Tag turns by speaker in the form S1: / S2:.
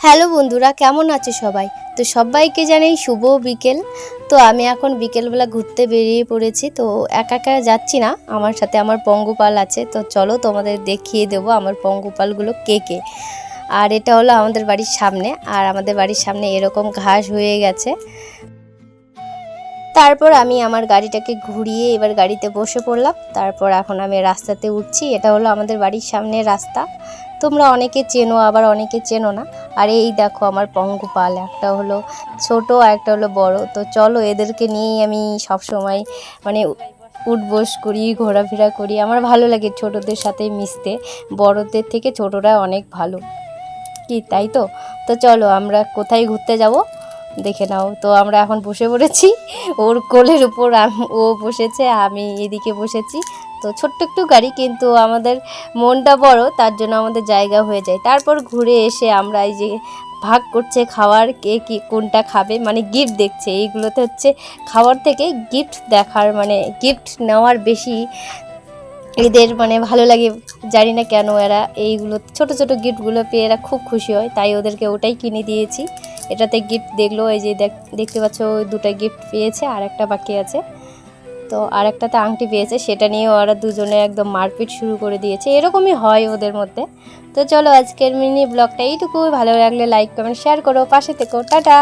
S1: Hello বন্ধুরা, কেমন আছো সবাই? তো সবাইকে জানাই শুভ বিকেল। তো আমি এখন বিকেলবেলা ঘুরতে বেরিয়ে পড়েছি, তো একা একা যাচ্ছি না। আমার সাথে আমার পঙ্গপাল আছে, তো চলো তোমাদের দেখিয়ে দেবো আমার পঙ্গপালগুলো কে কে। আর এটা হলো আমাদের বাড়ির সামনে, আর আমাদের বাড়ির সামনে এরকম ঘাস হয়ে গেছে। তারপর আমি আমার গাড়িটাকে ঘুরিয়ে এবার গাড়িতে বসে পড়লাম। তারপর এখন আমি রাস্তাতে উঠছি। এটা হলো আমাদের বাড়ির সামনে রাস্তা। তোমরা অনেকে চেনো, আবার অনেকে চেনো না। আর এই দেখো আমার পঙ্গপাল, একটা হলো ছোট আর একটা হলো বড়। তো চলো, এদেরকে নিয়েই আমি সব সময় মানে উঠবোস করি, ঘোরাফেরা করি। আমার ভালো লাগে ছোটদের সাথে মিশতে। বড়দের থেকে ছোটরা অনেক ভালো। কি, তাই তো? তো চলো, আমরা কোথায় ঘুরতে যাব? দেখে নাও। তো আমরা এখন বসে পড়েছি। ওর কোলের উপর ও বসেছে, আমি এদিকে বসেছি। তো ছোট্ট একটু গাড়ি, কিন্তু আমাদের মনটা বড়, তার জন্য আমাদের জায়গা হয়ে যায়। তারপর ঘুরে এসে আমরা এই যে ভাগ করছে খাওয়ার, কে কি কোনটা খাবে মানে গিফট দেখছে। এইগুলোতে হচ্ছে খাওয়ার থেকে গিফট দেখার মানে গিফট নেওয়ার বেশি এদের মানে ভালো লাগে। জানি না কেন এরা এইগুলো, ছোট ছোট গিফটগুলো পেয়ে এরা খুব খুশি হয়। তাই ওদেরকে ওটাই কিনে দিয়েছি। এটাতে গিফট দেখল, এই যে দেখ, দেখতে পাচ্ছ ওই দুটো গিফট পেয়েছে, আর একটা বাকি আছে। তো আর একটাতে আংটি পেয়েছে, সেটা নিয়ে ওরা দুজনে একদম মারপিট শুরু করে দিয়েছে। এরকমই হয় ওদের মধ্যে। তো চলো আজকের মিনি ব্লগটা এইটুকু ভালো লাগলে লাইক কমেন্ট শেয়ার করো, পাশে থেকো। টাটা!